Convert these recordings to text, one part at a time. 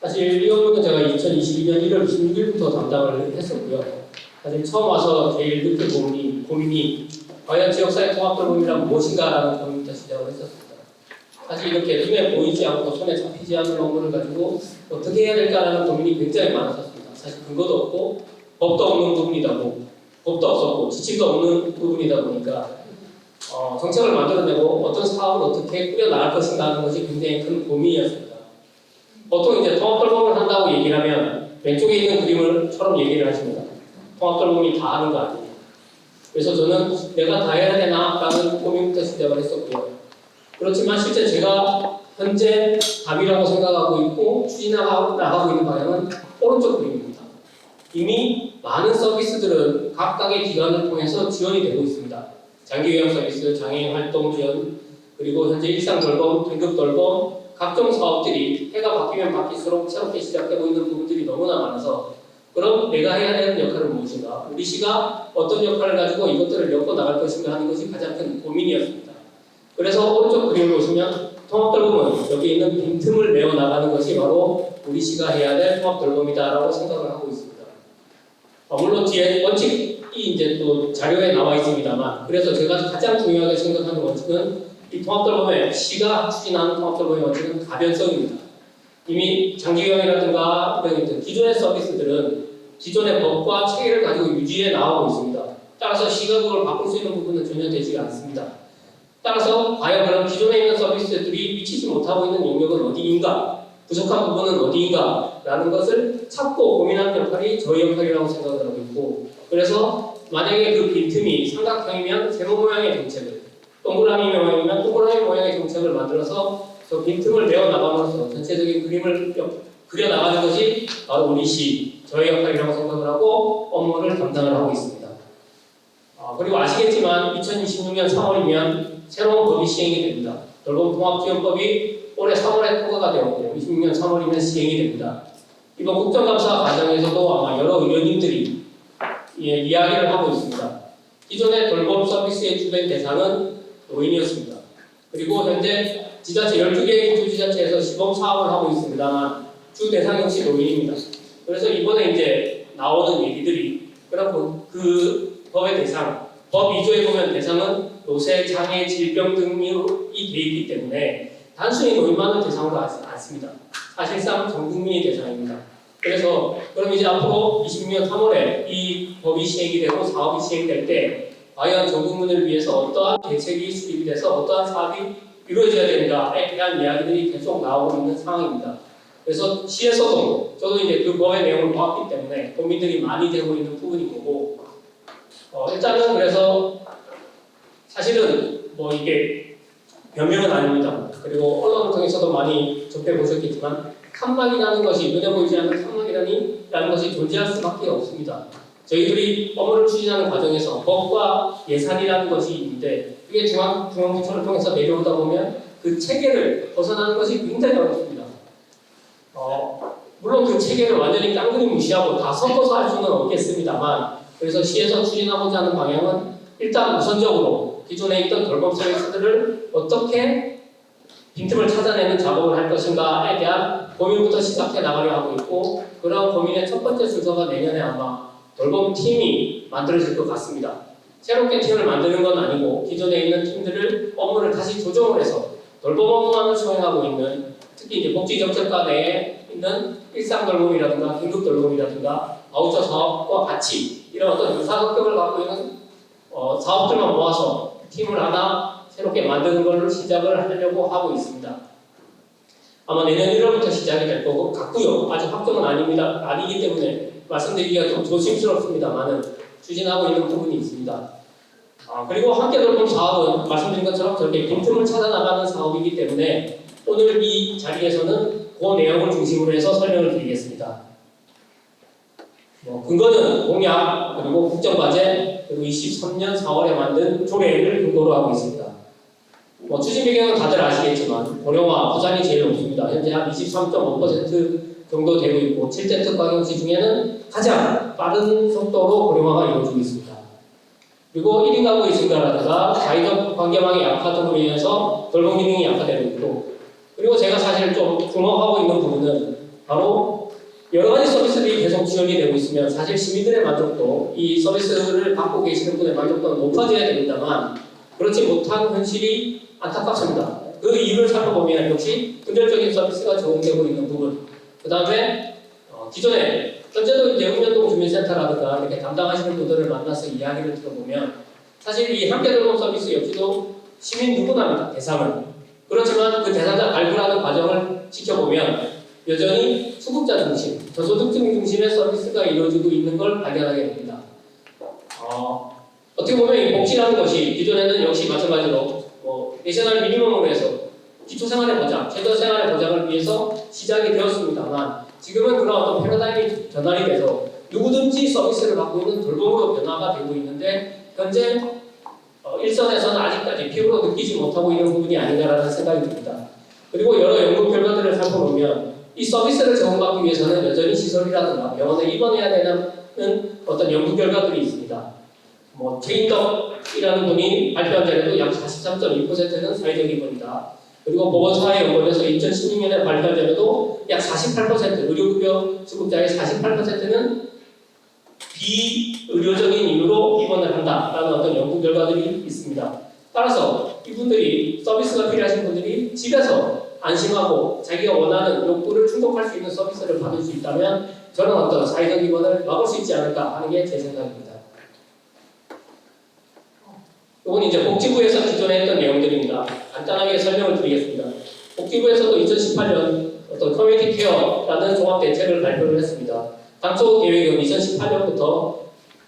사실 이 업무는 제가 2022년 1월 26일부터 담당을 했었고요. 사실 처음 와서 제일 늦게 고민이, 고민이 과연 지역사회 통합돌봄이란 무엇인가라는 고민부터 시작을 했었습니다. 사실 이렇게 눈에 보이지 않고 손에 잡히지 않는 업무를 가지고 어떻게 해야 될까라는 고민이 굉장히 많았었습니다. 사실 근거도 없고 법도 없는 부분이다 고 법도 없었고 지침도 없는 부분이다 보니까 어, 정책을 만들어내고 어떤 사업을 어떻게 꾸려 나갈 것인가 하는 것이 굉장히 큰 고민이었습니다. 보통 이제 통합돌봄을 한다고 얘기를 하면 왼쪽에 있는 그림을처럼 얘기를 하십니다. 통합돌봄이 다 하는 거 아니에요. 그래서 저는 내가 다 해야 되나라는 고민부터 시작을 했었고요. 그렇지만 실제 제가 현재 답이라고 생각하고 있고 추진하고 나가고 있는 방향은 오른쪽 그림입니다. 이미 많은 서비스들은 각각의 기관을 통해서 지원이 되고 있습니다. 장기 요양 서비스, 장애인 활동 지원, 그리고 현재 일상 돌봄, 등급 돌봄, 각종 사업들이 해가 바뀌면 바뀔수록 새롭게 시작되고 있는 부분들이 너무나 많아서 그럼 내가 해야 되는 역할은 무엇인가? 우리 시가 어떤 역할을 가지고 이것들을 엮어 나갈 것인가 하는 것이 가장 큰 고민이었습니다. 그래서 오른쪽 그림을 보시면 통합돌봄은 여기 있는 빈틈을 메워 나가는 것이 바로 우리 시가 해야 될 통합돌봄이다라고 생각을 하고 있습니다. 어, 물론 뒤에 원칙이 이제 또 자료에 나와 있습니다만 그래서 제가 가장 중요하게 생각하는 원칙은 이 통합돌봄의 시가 추진하는 통합돌봄의 원칙은 가변성입니다. 이미 이제 기존의 서비스들은 기존의 법과 체계를 가지고 유지해 나가고 있습니다. 따라서 시가 그걸 바꿀 수 있는 부분은 전혀 되지가 않습니다. 따라서 과연 그럼 기존에 있는 서비스들이 미치지 못하고 있는 영역은 어디인가, 부족한 부분은 어디인가 라는 것을 찾고 고민하는 역할이 저희 역할이라고 생각을 하고 있고, 그래서 만약에 그 빈틈이 삼각형이면 세모 모양의 정책을, 동그라미 모양이면 동그라미 모양의 정책을 만들어서 저 빈틈을 메워 나감으로써 전체적인 그림을 그려 나가는 것이 바로 우리 시 저희 역할이라고 생각을 하고 업무를 담당을 하고 있습니다. 아, 그리고 아시겠지만 2026년 3월이면 새로운 법이 시행이 됩니다. 돌봄통합지원법이 올해 3월에 통과가 되었고 26년 3월이면 시행이 됩니다. 이번 국정감사 과정에서도 아마 여러 의원님들이 예, 이야기를 하고 있습니다. 기존의 돌봄 서비스의 주된 대상은 노인이었습니다. 그리고 현재 지자체 12개의 기초지자체에서 시범 사업을 하고 있습니다만 주 대상 역시 노인입니다. 그래서 이번에 이제 나오는 얘기들이 그럼 그, 그 법의 대상, 법 2조에 보면 대상은 노쇠, 장애, 질병 등이 돼 있기 때문에 단순히 노인만을 대상으로 하지 않습니다. 사실상 전 국민이 대상입니다. 그래서 그럼 이제 앞으로 26년 3월에 이 법이 시행이 되고 사업이 시행될 때 과연 전 국민을 위해서 어떠한 대책이 수립이 돼서 어떠한 사업이 이루어져야 되는가에 대한 이야기들이 계속 나오고 있는 상황입니다. 그래서 시에서도 저도 이제 그 법의 내용을 보았기 때문에 고민들이 많이 되고 있는 부분인 거고 어, 일단은 그래서 사실은 뭐 이게 변명은 아닙니다. 그리고 언론을 통해서도 많이 접해 보셨겠지만 칸막이라는 것이 눈에 보이지 않는 칸막이라는 것이 존재할 수밖에 없습니다. 저희들이 업무를 추진하는 과정에서 법과 예산이라는 것이 있는데 이게 중앙 중앙부처를 통해서 내려오다 보면 그 체계를 벗어나는 것이 굉장히 어렵습니다. 어, 물론 그 체계를 완전히 깡그리 무시하고 다 섞어서 할 수는 없겠습니다만 그래서 시에서 추진하고자 하는 방향은 일단 우선적으로 기존에 있던 돌봄 서비스들을 어떻게 빈틈을 찾아내는 작업을 할 것인가에 대한 고민부터 시작해 나가려 하고 있고 그런 고민의 첫 번째 순서가 내년에 아마 돌봄 팀이 만들어질 것 같습니다. 새롭게 팀을 만드는 건 아니고 기존에 있는 팀들을 업무를 다시 조정을 해서 돌봄 업무만을 수행하고 있는 특히 이제 복지정책과 내에 있는 일상 돌봄이라든가 긴급 돌봄이라든가 바우처 사업과 같이 이런 어떤 유사급격을 갖고 있는 어, 사업들만 모아서 팀을 하나 새롭게 만드는 걸로 시작을 하려고 하고 있습니다. 아마 내년 1월부터 시작이 될 거고 같고요. 아직 확정은 아닙니다. 아니기 때문에 말씀드리기가 좀 조심스럽습니다만은 추진하고 있는 부분이 있습니다. 아, 그리고 함께 돌봄 사업은 말씀드린 것처럼 저렇게 빈틈을 찾아 나가는 사업이기 때문에 오늘 이 자리에서는 그 내용을 중심으로 해서 설명을 드리겠습니다. 뭐 근거는 공약 그리고 국정과제 그리고 23년 4월에 만든 조례를 근거로 하고 있습니다. 뭐 추진 배경은 다들 아시겠지만 고령화 부산이 제일 높습니다. 현재 한 23.5% 정도 되고 있고 7대 특화경시 중에는 가장 빠른 속도로 고령화가 이루어지고 있습니다. 그리고 1인 가구 의 증가라든가 사회적 관계망의 약화등으로 인해서 돌봄 기능이 약화되고 있고 그리고 제가 사실 좀 주목하고 있는 부분은 바로 여러 가지 서비스들이 계속 지원이 되고 있으면 사실 시민들의 만족도, 이 서비스를 받고 계시는 분의 만족도는 높아져야 됩니다만 그렇지 못한 현실이 안타깝습니다. 그 이유를 살펴보면 역시 근절적인 서비스가 적용되고 있는 부분, 그 다음에 어, 기존에 현재도 이제 읍면동 주민센터라든가 이렇게 담당하시는 분들을 만나서 이야기를 들어보면 사실 이 함께돌봄 서비스 역시도 시민 누구나입니다 대상은 그렇지만 그 대상자 발굴하는 과정을 지켜보면 여전히 수급자 중심, 저소득층 중심의 서비스가 이루어지고 있는 걸 발견하게 됩니다. 어, 어떻게 보면 이 복지라는 것이 기존에는 역시 마찬가지로 뭐 내셔널 미니멈으로 해서 기초생활의 보장, 최저생활의 보장을 위해서 시작이 되었습니다만 지금은 그런 어떤 패러다임이 전환이 돼서 누구든지 서비스를 받고 있는 돌봄으로 변화가 되고 있는데 현재 어, 일선에서는 아직까지 피부로 느끼지 못하고 있는 부분이 아닌가라는 생각이 듭니다. 그리고 여러 연구 결과들을 살펴보면 이 서비스를 제공받기 위해서는 여전히 시설이라든가 병원에 입원해야 되는 어떤 연구 결과들이 있습니다. 뭐 최인덕이라는 분이 발표한 자료도 약 43.2%는 사회적 입원이다. 그리고 보건사회 연구원에서 2016년에 발표한 자료도 약 48% 의료급여 수급자의 48%는 비의료적인 이유로 입원을 한다라는 어떤 연구 결과들이 있습니다. 따라서 이분들이 서비스가 필요하신 분들이 집에서 안심하고 자기가 원하는 욕구를 충족할 수 있는 서비스를 받을 수 있다면 저는 어떤 사회적 입원을 막을 수 있지 않을까 하는 게 제 생각입니다. 이건 이제 복지부에서 기존에 했던 내용들입니다. 간단하게 설명을 드리겠습니다. 복지부에서도 2018년 어떤 커뮤니티 케어라는 종합 대책을 발표를 했습니다. 당초 계획은 2018년부터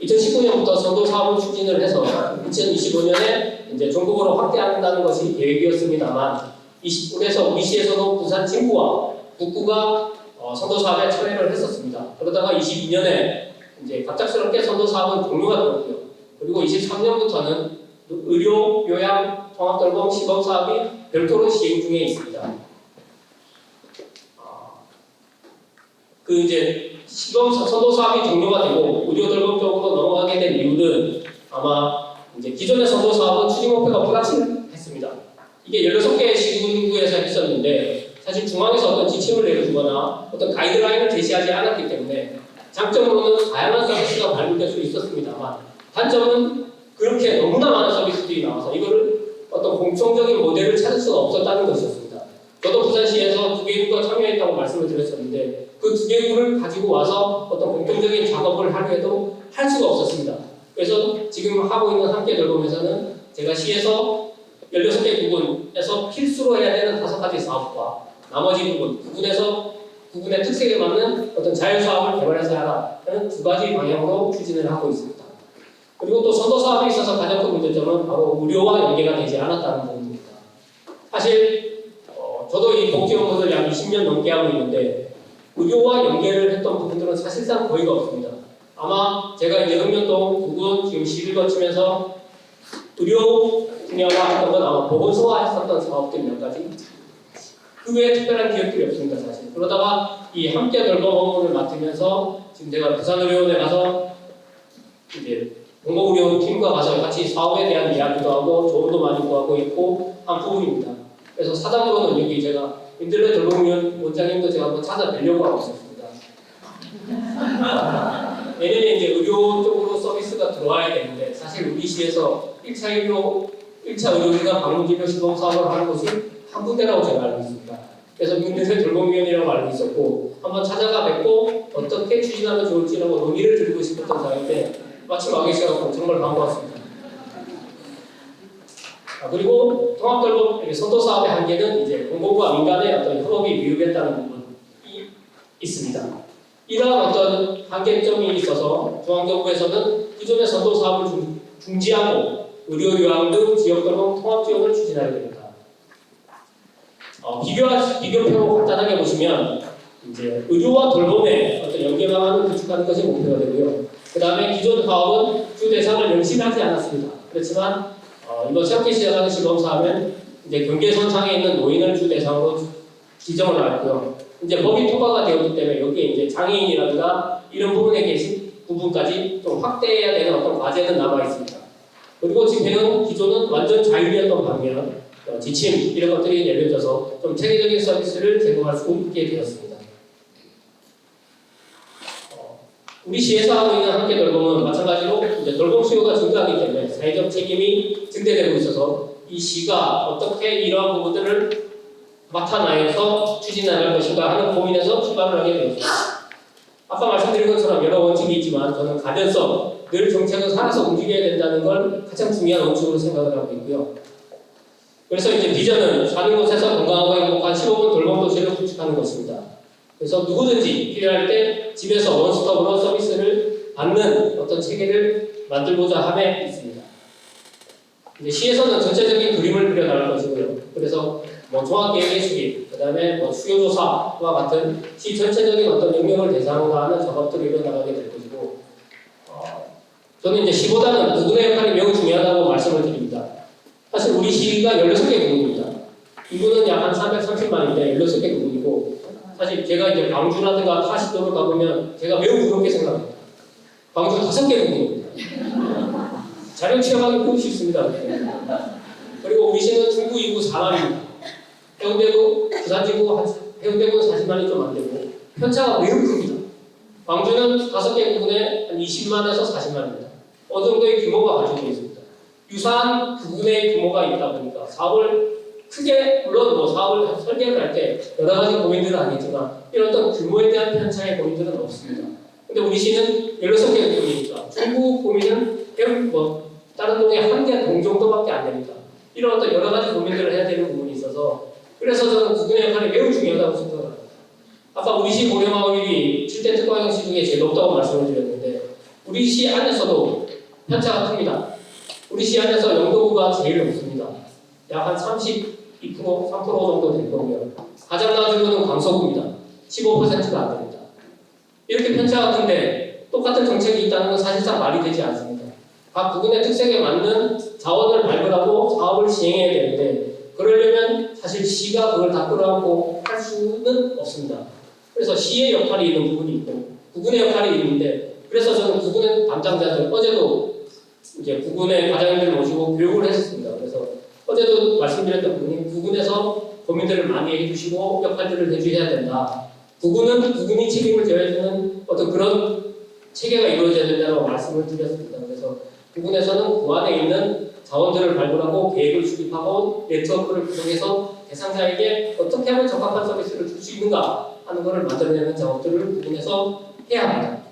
2019년부터 선도 사업을 추진을 해서 2025년에 이제 전국으로 확대한다는 것이 계획이었습니다만 20군에서 우리 시에서도 부산 진구와 북구가 어, 선도 사업에 참여를 했었습니다. 그러다가 22년에 이제 갑작스럽게 선도 사업은 종료가 되었고요. 그리고 23년부터는 의료, 요양, 통합돌봄 시범 사업이 별도로 시행 중에 있습니다. 아, 그 이제 시범 사- 선도 사업이 종료가 되고 의료 돌봄 쪽으로 넘어가게 된 이유는 아마 이제 기존의 선도 사업은 추진 목표가 불확실했습니다. 이게 16개의 시군구에서 했었는데 사실 중앙에서 어떤 지침을 내려주거나 어떤 가이드라인을 제시하지 않았기 때문에 장점으로는 다양한 서비스가 발굴될 수 있었습니다만 단점은 그렇게 너무나 많은 서비스들이 나와서 이거를 어떤 공통적인 모델을 찾을 수가 없었다는 것이었습니다. 저도 부산시에서 두 개국과 참여했다고 말씀을 드렸었는데 그 두 개국을 가지고 와서 어떤 공통적인 작업을 하려 해도 할 수가 없었습니다. 그래서 지금 하고 있는 함께 돌봄에서는 제가 시에서 16개 부분에서 필수로 해야 되는 다섯 가지 사업과 나머지 부분, 부분에서 부분의 특색에 맞는 어떤 자율 사업을 개발해서 하라는 두 가지 방향으로 추진을 하고 있습니다. 그리고 또 선도 사업에 있어서 가장 큰 문제점은 바로 의료와 연계가 되지 않았다는 부분입니다. 사실 어, 저도 이 복지 연구를 약 20년 넘게 하고 있는데 의료와 연계를 했던 부분들은 사실상 거의가 없습니다. 아마 제가 이제 흑면동 부근 지금 시를 거치면서 의료 분야와 했던 건 아마 보건소와 했었던 사업들 몇 가지 그 외에 특별한 기억들이 없습니다 사실 그러다가 이 함께 돌봄을 맡으면서 지금 제가 부산의료원에 가서 이제 공공의료 팀과 가서 같이 사업에 대한 이야기도 하고 조언도 많이 구하고 있고 한 부분입니다. 그래서 사장으로는 여기 제가 민들레 돌봄위원 원장님도 제가 한번 찾아뵈려고 하고 있었습니다. 내년에 이제 의료 쪽으로 서비스가 들어와야 되는데 사실 우리 시에서 1차 의료 1차 의료기관 방문진료 시범 사업을 하는 곳이 한 군데라고 제가 알고 있습니다. 그래서 민들레 돌봄위원이라고 알고 있었고 한번 찾아가 뵙고 어떻게 추진하면 좋을지라고 논의를 드리고 싶었던 사람인데 마침 와 계셔서 정말 반가웠습니다. 아, 그리고 통합돌봄 이렇게 선도 사업의 한계는 이제 공공과 민간의 어떤 협업이 미흡했다는 부분이 있습니다. 이러한 어떤 한계점이 있어서 중앙정부에서는 기존의 선도 사업을 중, 중지하고 의료 요양 등 지역돌봄 통합 지원을 추진하게 됩니다. 어, 비교 비교표로 간단하게 보시면 이제 의료와 돌봄의 어떤 연계 방안을 구축하는 것이 목표가 되고요. 그 다음에 기존 사업은 주 대상을 명시하지 않았습니다. 그렇지만 어, 이번 새롭게 시작하는 시범 사업은 이제 경계선 상에 있는 노인을 주 대상으로 지정을 하였고요. 이제 법이 통과가 되었기 때문에 여기에 이제 장애인이라든가 이런 부분에 계신 부분까지 좀 확대해야 되는 어떤 과제는 남아 있습니다. 그리고 집행은 기존은 완전 자율이었던 반면 어, 지침 이런 것들이 내려져서 좀 체계적인 서비스를 제공할 수 있게 되었습니다. 우리 시에서 하고 있는 함께 돌봄은 마찬가지로 이제 돌봄 수요가 증가하기 때문에 사회적 책임이 증대되고 있어서 이 시가 어떻게 이러한 부분들을 맡아나서 추진할 것인가 하는 고민에서 출발을 하게 되었습니다. 아까 말씀드린 것처럼 여러 원칙이 있지만 저는 가변성, 늘 정책은 살아서 움직여야 된다는 걸 가장 중요한 원칙으로 생각을 하고 있고요. 그래서 이제 비전은 사는 곳에서 건강하고 행복한 15분 돌봄 도시를 구축하는 것입니다. 그래서 누구든지 필요할 때 집에서 원스톱으로 서비스를 받는 어떤 체계를 만들고자 함에 있습니다. 이제 시에서는 전체적인 그림을 그려나갈 것이고요. 그래서 뭐 종합계획의 수립, 그 다음에 뭐 수요조사와 같은 시 전체적인 어떤 영역을 대상으로 하는 작업들을 이뤄나가게 될 것이고, 어, 저는 이제 시보다는 부분의 역할이 매우 중요하다고 말씀을 드립니다. 사실 우리 시가 16개 구군입니다. 이분은 약한 330만인데 16개 구군이고, 사실 제가 이제 광주라든가 타시도를 가보면 제가 매우 부럽게 생각합니다. 광주 다섯 개 구군입니다. 자료 취업하기 매우 쉽습니다. 그리고 우리 시는 중구 2구 4만입니다. 해운대구, 부산지구, 한- 해운대구는 40만이 좀 안 되고 편차가 매우 큽니다. 광주는 다섯 개 구군에 한 20만에서 40만입니다. 어느 정도의 규모가 가지고 있습니다. 유사한 구군의 규모가 있다 보니까 사업을 크게 물론 뭐 사업을 설계를 할 때 여러 가지 고민들을 하겠지만 이런 어떤 규모에 대한 편차의 고민들은 없습니다. 근데 우리 시는 16개 구군이니까 중구 고민은 해운 뭐 다른 동에 한개 동 정도밖에 안 됩니다. 이런 어떤 여러 가지 고민들을 해야 되는 부분이 있어서 그래서 저는 구군의 역할이 매우 중요하다고 생각을 합니다. 아까 우리 시 고령화율이 7대 특화형시 중에 제일 높다고 말씀을 드렸는데 우리 시 안에서도 편차가 큽니다. 우리 시 안에서 영도구가 제일 높습니다. 약 한 32%, 3% 정도 될 거고요. 가장 낮은 거는 광서구입니다. 15%가 안 됩니다. 이렇게 편차가 큰데 똑같은 정책이 있다는 건 사실상 말이 되지 않습니다. 각 부분의 특색에 맞는 자원을 발굴하고 사업을 시행해야 되는데 그러려면 사실 시가 그걸 다 끌어안고 할 수는 없습니다. 그래서 시의 역할이 있는 부분이 있고 구군의 역할이 있는데 그래서 저는 구군의 담당자들 어제도 이제 구군의 과장님들 모시고 교육을 했습니다. 어제도 말씀드렸던 부분이 구군에서 고민들을 많이 해주시고 역할들을 해주셔야 된다. 구군은 구군이 책임을 져야 되는 어떤 그런 체계가 이루어져야 된다고 말씀을 드렸습니다. 그래서 구군에서는 구 안에 있는 자원들을 발굴하고 계획을 수립하고 네트워크를 구성해서 대상자에게 어떻게 하면 적합한 서비스를 줄 수 있는가 하는 것을 만들어내는 작업들을 구분해서 해야 합니다.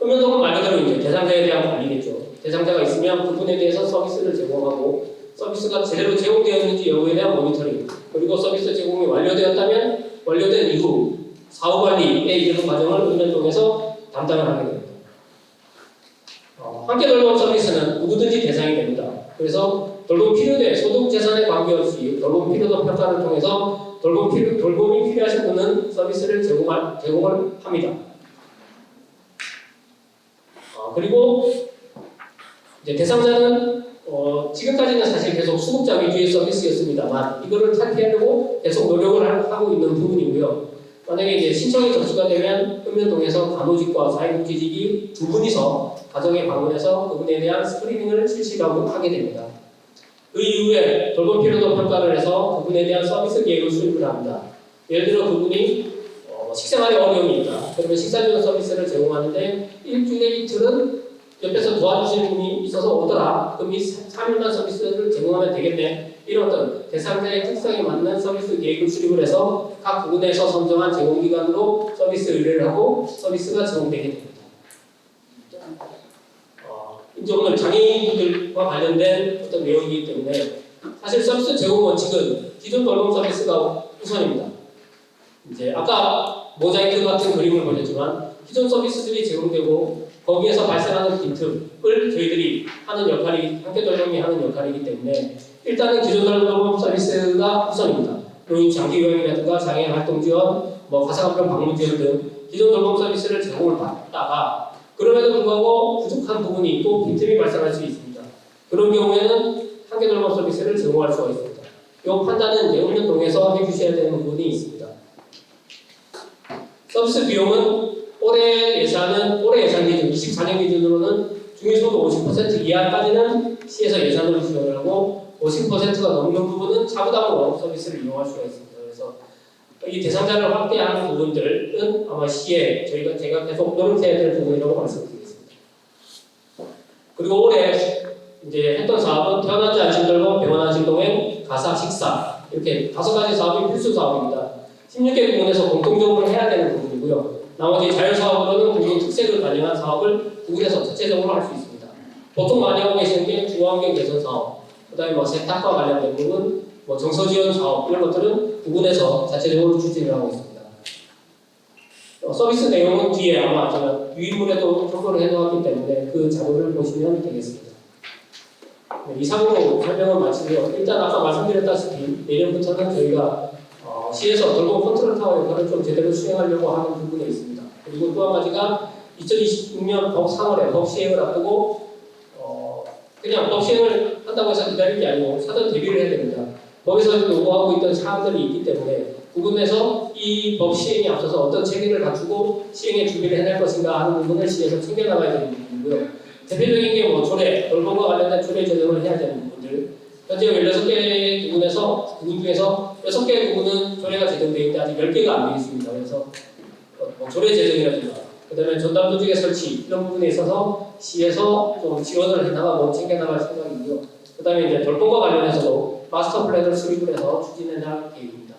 음연동은 말 그대로 이제 대상자에 대한 관리겠죠. 대상자가 있으면 그분에 대해서 서비스를 제공하고 서비스가 제대로 제공되었는지 여부에 대한 모니터링 그리고 서비스 제공이 완료되었다면 완료된 이후 사후 관리에 이르는 과정을 음연동에서 담당을 하게 됩니다. 어, 함께 돌봄 서비스는 누구든지 대상이 됩니다. 그래서 돌봄 필요대 소득 재산에 관계없이 돌봄 필요도 평가를 통해서 돌봄 필요, 돌봄이 필요하신 분은 서비스를 제공할, 제공을 합니다. 어, 그리고 이제 대상자는 어, 지금까지는 사실 계속 수급자 위주의 서비스였습니다만 이거를 탈피하려고 계속 노력을 하- 하고 있는 부분이고요. 만약에 이제 신청이 접수가 되면 읍면동에서 간호직과 사회복지직이 두 분이서 가정에 방문해서 그분에 대한 스크리닝을 실시하고 하게 됩니다. 그 이후에 돌봄 필요도 평가를 해서 그분에 대한 서비스 계획을 수립을 합니다. 예를 들어 그분이 어, 식생활에 어려움이 있다. 그러면 식사 지원 서비스를 제공하는데 일주일에 이틀은 옆에서 도와주시는 분이 있어서 오더라. 그럼 이 3일만 서비스를 제공하면 되겠네. 이런 어떤 대상자의 특성에 맞는 서비스 계획을 수립을 해서 각 부분에서 선정한 제공기관으로 서비스 의뢰를 하고 서비스가 제공되게 됩니다. 어, 이제 오늘 장애인들과 관련된 어떤 내용이기 때문에 사실 서비스 제공 원칙은 기존 돌봄 서비스가 우선입니다. 이제 아까 모자이크 같은 그림을 보셨지만 기존 서비스들이 제공되고 거기에서 발생하는 빈틈을 저희들이 하는 역할이 함께 돌봄이 하는 역할이기 때문에 일단은 기존 돌봄 서비스가 우선입니다. 노인 장기 요양이라든가 장애 활동 지원, 뭐 가상환경 방문 지원 등 기존 돌봄 서비스를 제공을 받다가 그럼에도 불구하고 부족한 부분이 있고 빈틈이 발생할 수 있습니다. 그런 경우에는 한계 돌봄 서비스를 제공할 수가 있습니다. 이 판단은 이제 운영동에서 해주셔야 되는 부분이 있습니다. 서비스 비용은 올해 예산은 올해 예산 기준 24년 기준으로는 중위소득 50% 이하까지는 시에서 예산으로 지원을 하고 50%가 넘는 부분은 차부담으로 서비스를 이용할 수가 있습니다. 그래서 이 대상자를 확대하는 부분들은 아마 시에 저희가 제가 계속 노력해야 될 부분이라고 말씀드리겠습니다. 그리고 올해 이제 했던 사업은 태어난지 안심들과 병원 안심동행, 가사, 식사 이렇게 다섯 가지 사업이 필수 사업입니다. 16개 부문에서 공통적으로 해야 되는 부분이고요. 나머지 자율사업으로는 부문 특색을 반영한 사업을 부문에서 자체적으로 할 수 있습니다. 보통 많이 하고 계시는 게 중앙경 개선 사업, 그 다음에 뭐 세탁과 관련된 부분, 뭐 정서 지원 사업 이런 것들은 부분에서 자체적으로 추진을 하고 있습니다. 어, 서비스 내용은 뒤에 아마 제가 유인물에도 표고를 해놓았기 때문에 그 자료를 보시면 되겠습니다. 네, 이상으로 설명을 마치고요. 일단 아까 말씀드렸다시피 내년부터는 저희가 어, 시에서 돌봄 컨트롤 타워 역할을 좀 제대로 수행하려고 하는 부분에 있습니다. 그리고 또 한 가지가 2026년 법 3월에 법 시행을 앞두고 어, 그냥 법 시행을 한다고 해서 기다릴 게 아니고 사전 대비를 해야 됩니다. 법에서 요구하고 있던 사항들이 있기 때문에 부분에서 이 법 시행에 앞서서 어떤 체계를 갖추고 시행에 준비를 해낼 것인가 하는 부분을 시에서 챙겨나가야 되는 부분이고요. 대표적인 게 뭐 조례, 돌봄과 관련된 조례 제정을 해야 되는 부분들. 현재 16개 부분에서 부분 중에서 6개 부분은 조례가 제정되어 있는데 아직 10개가 안 되어 있습니다. 그래서 어, 뭐 조례 제정이라든가 그다음에 전담 조직의 설치 이런 부분에 있어서 시에서 좀 지원을 해나가고 챙겨나갈 생각이고요. 그다음에 이제 돌봄과 관련해서도 마스터 플랜을 수립을 해서 추진해 나갈 계획입니다.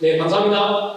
네, 감사합니다.